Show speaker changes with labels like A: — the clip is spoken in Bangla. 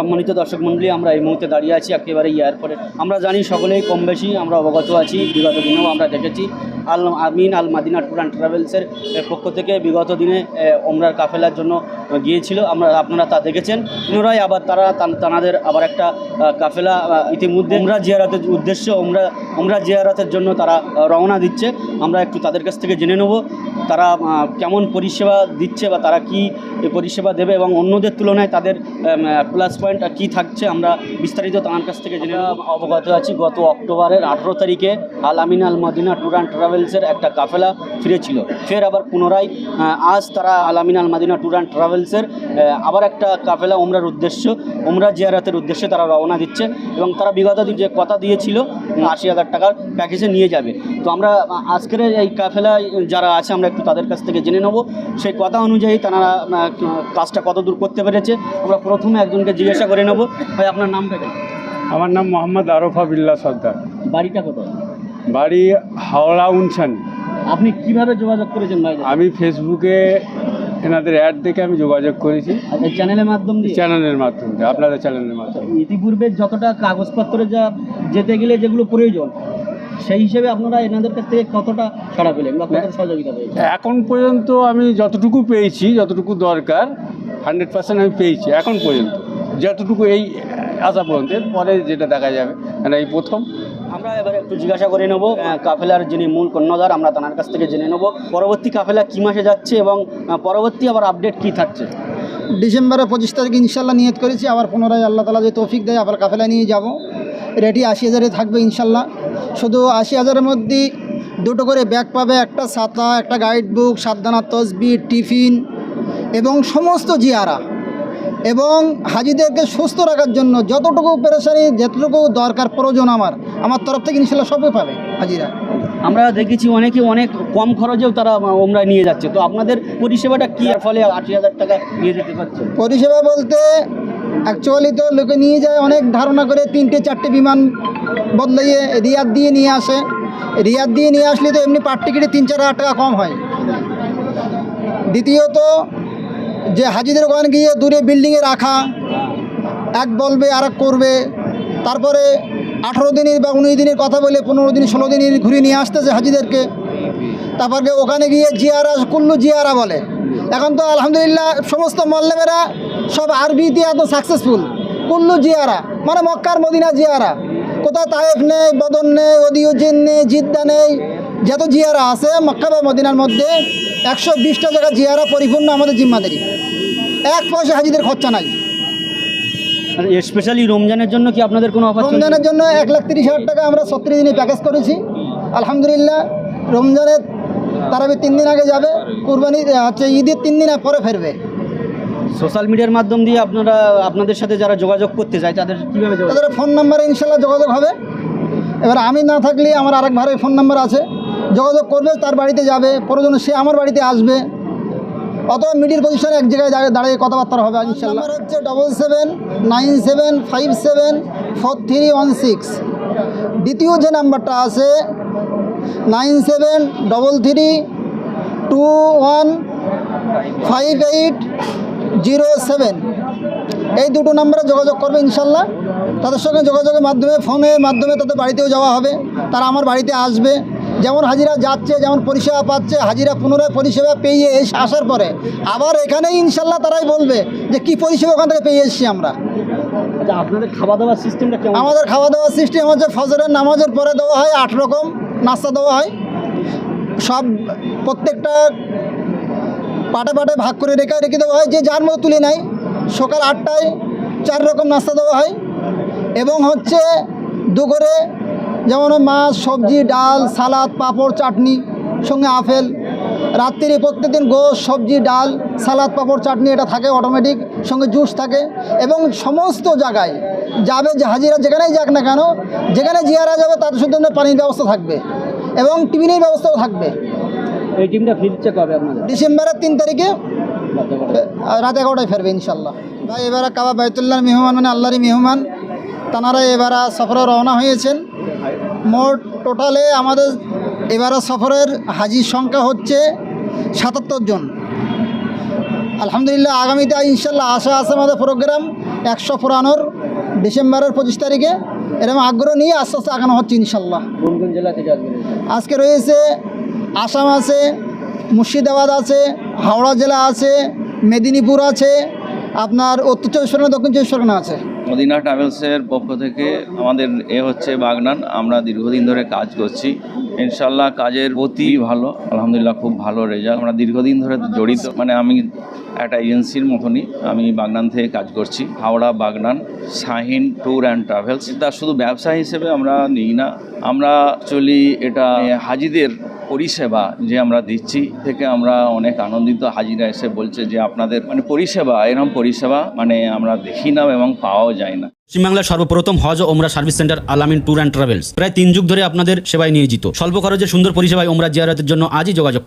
A: সম্মানিত দর্শক মণ্ডলী, আমরা এই মুহূর্তে দাঁড়িয়ে আছি একেবারে এয়ারপোর্টে আমরা জানি সকলেই কম বেশি আমরা অবগত আছি, বিগত দিনেও আমরা দেখেছি আল আমিন আল মাদিনা ট্যুর অ্যান্ড ট্রাভেলসের পক্ষ থেকে বিগত দিনে ওমরার কাফেলার জন্য গিয়েছিল। আমরা, আপনারা তা দেখেছেন। পুনরায় আবার তারা, তান- তানাদের আবার একটা কাফেলা ইতিমধ্যে ওমরা জিয়ারাতের উদ্দেশ্যে ওমরা ওমরা জিয়ারাতের জন্য তারা রওনা দিচ্ছে। আমরা একটু তাদের কাছ থেকে জেনে নেব, তারা কেমন পরিষেবা দিচ্ছে বা তারা কি পরিষেবা দেবে এবং অন্যদের তুলনায় তাদের প্লাস পয়েন্ট কী থাকছে আমরা বিস্তারিত তার কাছ থেকে জেনে। অবগত আছি, গত অক্টোবরের আঠেরো তারিখে আল আমিন আল মদিনা ট্যুর অ্যান্ড ট্রাভেলসের একটা কাফেলা ফিরেছিল। ফের আবার পুনরায় আজ তারা আল আমিন আল মদিনা ট্যুর অ্যান্ড ট্রাভেলসের আবার একটা কাফেলা ওমরার উদ্দেশ্য ওমরা জিয়ারাতের উদ্দেশ্যে তারা রওনা দিচ্ছে এবং তারা বিগত দিন যে কথা দিয়েছিল আশি হাজার টাকার প্যাকেজে নিয়ে যাবে। তো আমরা আজকের এই কাফেলায় যারা আছে আমরা একটু তাদের কাছ থেকে জেনে নেব। সেই কথা অনুযায়ী তারা কাজটা কত দূর করতে পেরেছে আমরা প্রথমে একজনকে জিজ্ঞাসা করে নেব। ভাই আপনার নামটা কি?
B: আমার নাম মোহাম্মদ আরফা বিল্লা সর্দার।
A: বাড়িটা কত
B: বাড়ি হাওড়া উনছান।
A: আপনি কীভাবে যোগাযোগ করেছেন ভাই?
B: আমি ফেসবুকে এনাদের অ্যাড দেখে আমি যোগাযোগ করেছি।
A: এই চ্যানেলের মাধ্যম দিয়ে?
B: চ্যানেলের মাধ্যমে দিয়ে, আপনাদের চ্যানেলের মাধ্যমে
A: ইতিপূর্বে যতটা কাগজপত্র যা যেতে গেলে যেগুলো প্রয়োজন সেই হিসেবে আপনারা এনাদের কাছ থেকে কতটা ছাড়া পেলেন বা কতটা সহযোগিতা পেয়েছেন?
B: এখন পর্যন্ত আমি যতটুকু পেয়েছি যতটুকু দরকার হান্ড্রেড পার্সেন্ট আমি পেয়েছি এখন পর্যন্ত। যতটুকু এই আসা পর্যন্ত পরে যেটা দেখা যাবে। কারণ এই প্রথম।
A: আমরা এবারে একটু জিজ্ঞাসা করে নেব কাফেলার যিনি মূল কর্ণধার আমরা তার কাছ থেকে জেনে নেব পরবর্তী কাফেলা কী মাসে যাচ্ছে এবং পরবর্তী আবার আপডেট কী থাকছে?
C: ডিসেম্বরের পঁচিশ তারিখ ইনশাল্লাহ নিয়ত করেছি আবার পুনরায় আল্লাহ তালা যে তৌফিক দেয় আবার কাফেলা নিয়ে যাব। রেডি আশি হাজারে থাকবে ইনশাল্লাহ। শুধু আশি হাজারের মধ্যে দুটো করে ব্যাগ পাবে একটা ছাতা একটা গাইড বুক সাতদানা তসবি টিফিন এবং সমস্ত জিয়ারা। এবং হাজিদেরকে সুস্থ রাখার জন্য যতটুকু পেরেশানি যতটুকু দরকার প্রয়োজন আমার আমার তরফ থেকে ইনশাল্লাহ সবই পাবে হাজিরা।
A: আমরা দেখেছি অনেকে অনেক কম খরচেও তারা আহ, ওমরায় নিয়ে যাচ্ছে। তো আপনাদের পরিষেবাটা কী এর ফলে আশি হাজার টাকা নিয়ে যেতে পারছে?
C: পরিষেবা বলতে অ্যাকচুয়ালি তো লোকে নিয়ে যায় অনেক ধারণা করে তিনটে চারটে বিমান বদলাইয়ে রিয়াদ দিয়ে নিয়ে আসে। রিয়াদ দিয়ে নিয়ে আসলে তো এমনি পার টিকিটে তিন, চার হাজার টাকা কম হয়। দ্বিতীয়ত, যে হাজিদের ওখানে গিয়ে দূরে বিল্ডিংয়ে রাখা, এক বলবে আর করবে, তারপরে আঠেরো দিনের বা উনিশ দিনের কথা বলে পনেরো দিন, ষোলো দিনের ঘুরিয়ে নিয়ে আসতেছে হাজিদেরকে। তারপরে ওখানে গিয়ে জিয়ারা, কুল্লু জিয়ারা বলে। এখন তো আলহামদুলিল্লাহ সমস্ত মল্লেমেরা সব আরবিতে এত সাকসেসফুল কুল্লু জিয়ারা মানে মক্কার মদিনা জিয়ারা। কোথাও তায়েফ নেই বদন নেই ওদিউজিন নেই জিদ্দা নেই। যত জিয়ারা আছে মক্কা বা মদিনার মধ্যে একশো বিশটা জায়গা জিয়ারা পরিপূর্ণ আমাদের জিম্মাদারি। এক পয়সা হাজিদের খরচা নাই।
A: স্পেশালি রমজানের জন্য কি আপনাদের কোনো অফার
C: রমজানের জন্য এক লাখ তিরিশ হাজার টাকা আমরা সত্তর দিনে প্যাকেজ করেছি। আলহামদুলিল্লাহ রমজানের তারাবি তিন দিন আগে যাবে কুরবানি হচ্ছে ঈদের তিন দিন পরে ফেরবে।
A: সোশ্যাল মিডিয়ার মাধ্যম দিয়ে আপনারা আপনাদের সাথে যারা যোগাযোগ করতে চায় তাদের কীভাবে
C: তাদের ফোন নাম্বারে ইনশাল্লাহ যোগাযোগ হবে। এবার আমি না থাকলে আমার আরেক ভাইয়ের ফোন নাম্বার আছে। যোগাযোগ করবে তার বাড়িতে যাবে। প্রয়োজনে সে আমার বাড়িতে আসবে। অথবা মিডিল পজিশনে এক জায়গায় দাঁড়িয়ে দাঁড়িয়ে কথাবার্তা হবে ইনশাল্লাহ হচ্ছে double seven nine seven five seven four three one six দ্বিতীয় যে নাম্বারটা আছে nine seven double three two one five eight zero seven. এই দুটো নাম্বারে যোগাযোগ করবে ইনশাল্লাহ। তাদের সঙ্গে যোগাযোগের মাধ্যমে ফোনের মাধ্যমে তাদের বাড়িতেও যাওয়া হবে। তারা আমার বাড়িতে আসবে। যেমন হাজিরা যাচ্ছে যেমন পরিষেবা পাচ্ছে হাজিরা পুনরায় পরিষেবা পেয়ে এসে আসার পরে আবার এখানেই ইনশাল্লাহ তারাই বলবে যে কি পরিষেবা ওখান থেকে পেয়ে এসেছি আমরা।
A: আচ্ছা আপনাদের খাওয়া দাওয়ার সিস্টেমটা
C: আমাদের খাওয়া দাওয়ার সিস্টেম হচ্ছে ফজরের নামাজের পরে দেওয়া হয় আট রকম নাস্তা দেওয়া হয়। সব প্রত্যেকটা পাটে পাটে ভাগ করে রেখে রেখে দেওয়া হয়, যে যার মতো তুলে নেয়। সকাল আটটায় চার রকম নাস্তা দেওয়া হয় এবং হচ্ছে দুপুরে যেমন মাছ, সবজি, ডাল, সালাদ, পাঁপড়, চাটনি, সঙ্গে আপেল। রাত্রিরে প্রত্যেকদিন গোশ, সবজি, ডাল, সালাদ, পাঁপড়, চাটনি এটা থাকে অটোমেটিক সঙ্গে জুস থাকে এবং সমস্ত জায়গায় যাবে হাজিরা যেখানেই যাক না কেন, যেখানে জিয়ারা যাবে তার শুধু পানির ব্যবস্থা থাকবে এবং টিফিনের ব্যবস্থাও থাকবে।
A: এই টিমটা ফিরছে কবে আপনাদের?
C: ডিসেম্বরের তিন তারিখে রাত এগারোটায়। ফেরবে ইনশাল্লাহ ভাই এবারে কাবা বাইতুল্লাহর মেহমান মানে আল্লাহরই মেহমান। তানারা এবারা সফরে রওনা হয়েছেন। মোট টোটালে আমাদের এবারে সফরের হাজির সংখ্যা হচ্ছে সাতাত্তর জন। আলহামদুলিল্লাহ আগামীতে ইনশাল্লাহ আশা আছে আমাদের প্রোগ্রাম একশো পুরানোর ডিসেম্বরের পঁচিশ তারিখে। এরকম আগ্রহ নিয়ে আস্তে আস্তে আগানো হচ্ছে ইনশাল্লাহ আজকে রয়েছে আসাম আছে, মুর্শিদাবাদ আছে, হাওড়া জেলা আছে, মেদিনীপুর আছে, আপনার উত্তর চব্বিশ পরগনা, দক্ষিণ চব্বিশ পরগনা আছে।
D: মদিনা ট্রাভেলসের পক্ষ থেকে আমাদের এ হচ্ছে বাগনান। আমরা দীর্ঘদিন ধরে কাজ করছি। ইনশাল্লাহ কাজের গতি ভালো, আলহামদুলিল্লাহ খুব ভালো রেজাল্ট আমরা দীর্ঘদিন ধরে জড়িত মানে আমি একটা এজেন্সির মতনই আমি বাগনান থেকে কাজ করছি। Howrah, Bagnan, Shahin tour and travels. এটা শুধু ব্যবসা হিসেবে আমরা নিই না। আমরা অ্যাকচুয়ালি এটা হাজিদের পরিষেবা যে আমরা দিচ্ছি থেকে আমরা অনেক আনন্দিত। হাজিরা এসে বলছে যে আপনাদের মানে পরিষেবা এরকম পরিষেবা মানে আমরা দেখি না এবং পাওয়াও যায় না।
E: পশ্চিমবাংলার সর্বপ্রথম হজ ওমরা service centre Alamin tour and travels. প্রায় তিন যুগ ধরে আপনাদের সেবায় নিয়োজিত। স্বল্প খরচে সুন্দর পরিষেবায় ওমরা জিয়ারতের জন্য আজই যোগাযোগ